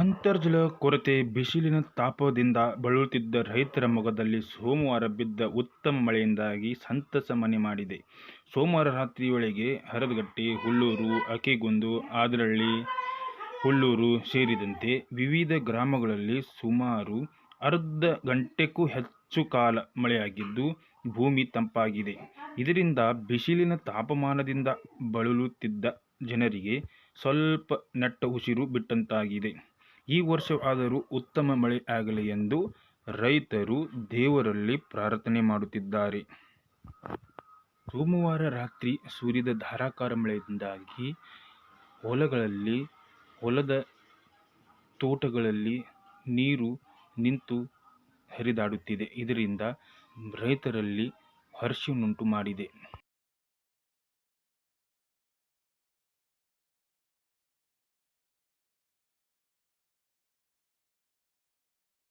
ಅಂತರ್ಜಲ ಕೊರತೆ ಬಿಸಿಲಿನ ತಾಪದಿಂದ ಬಳಲುತ್ತಿದ್ದ ರೈತರ ಮೊಗದಲ್ಲಿ ಸೋಮವಾರ ಬಿದ್ದ ಉತ್ತಮ ಮಳೆಯಿಂದಾಗಿ ಸಂತಸ ಮನೆ ಮಾಡಿದೆ. ಸೋಮವಾರ ರಾತ್ರಿಯೊಳಗೆ ಹರದಗಟ್ಟಿ, ಹುಲ್ಲೂರು, ಅಕಿಗೊಂದು, ಆದರಹಳ್ಳಿ, ಹುಲ್ಲೂರು ಸೇರಿದಂತೆ ವಿವಿಧ ಗ್ರಾಮಗಳಲ್ಲಿ ಸುಮಾರು ಅರ್ಧ ಗಂಟೆಗೂ ಹೆಚ್ಚು ಕಾಲ ಮಳೆಯಾಗಿದ್ದು, ಭೂಮಿ ತಂಪಾಗಿದೆ. ಇದರಿಂದ ಬಿಸಿಲಿನ ತಾಪಮಾನದಿಂದ ಬಳಲುತ್ತಿದ್ದ ಜನರಿಗೆ ಸ್ವಲ್ಪ ನೆಟ್ಟ ಉಸಿರು ಬಿಟ್ಟಂತಾಗಿದೆ. ಈ ವರ್ಷವಾದರೂ ಉತ್ತಮ ಮಳೆ ಆಗಲಿ ಎಂದು ರೈತರು ದೇವರಲ್ಲಿ ಪ್ರಾರ್ಥನೆ ಮಾಡುತ್ತಿದ್ದಾರೆ. ಸೋಮವಾರ ರಾತ್ರಿ ಸುರಿದ ಧಾರಾಕಾರ ಮಳೆಯಿಂದಾಗಿ ಹೊಲಗಳಲ್ಲಿ, ಹೊಲದ ತೋಟಗಳಲ್ಲಿ ನೀರು ನಿಂತು ಹರಿದಾಡುತ್ತಿದೆ. ಇದರಿಂದ ರೈತರಲ್ಲಿ ಹರ್ಷವನ್ನುಂಟು ಮಾಡಿದೆ.